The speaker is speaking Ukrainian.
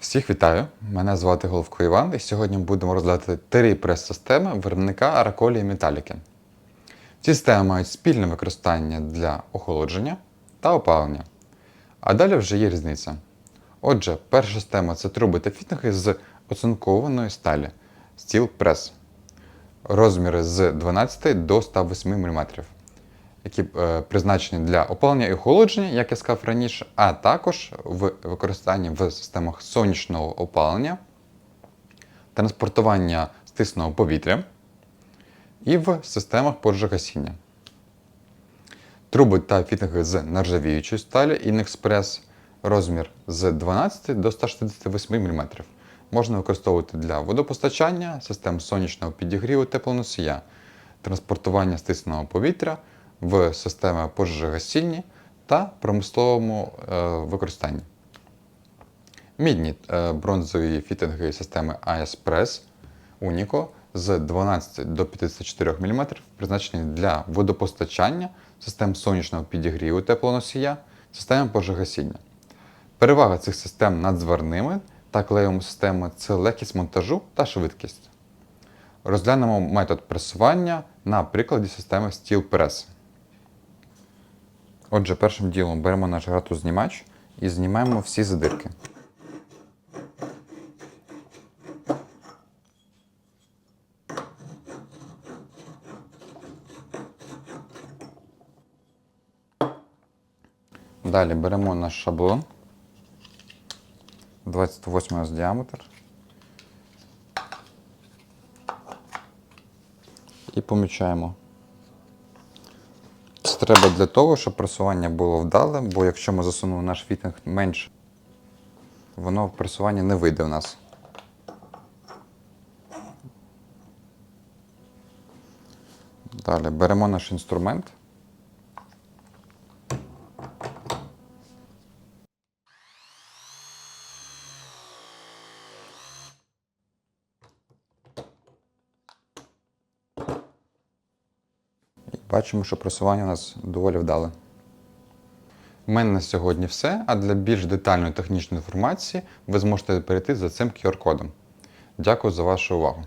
Всіх вітаю! Мене звати Головко Іван, і сьогодні будемо розглядати три прес-системи виробника Араколі і Металіки. Ці системи мають спільне використання для охолодження та опалення. А далі вже є різниця. Отже, перша система це труби та фітинги з оцинкованої сталі Steel Press. Розміри з 12 до 108 мм, які е, призначені для опалення і охолодження, як я сказав раніше, а також в використанні в системах сонячного опалення, транспортування стисного повітря і в системах пожежогасіння. Труби та фітинги з нержавіючої сталі Inexpress розмір з 12 до 168 мм. Можна використовувати для водопостачання, систем сонячного підігріву теплоносія, транспортування стисного повітря в системи пожежогасіння та промисловому е, використанні. Мідні е, бронзові фітинги системи AS Press з 12 до 54 мм призначені для водопостачання, систем сонячного підігріву теплоносія, систем пожежогасіння. Перевага цих систем над зварними та клеєвими системами це легкість монтажу та швидкість. Розглянемо метод пресування на прикладі системи Steel Press. Отже, першим ділом беремо наш гратознімач і знімаємо всі задирки. Далі беремо наш шаблон 28 з діаметр і помічаємо. Треба для того, щоб пресування було вдале, бо якщо ми засунули наш фітинг менше, воно в не вийде в нас. Далі беремо наш інструмент. Бачимо, що просування у нас доволі вдале. У мене на сьогодні все, а для більш детальної технічної інформації ви зможете перейти за цим QR-кодом. Дякую за вашу увагу.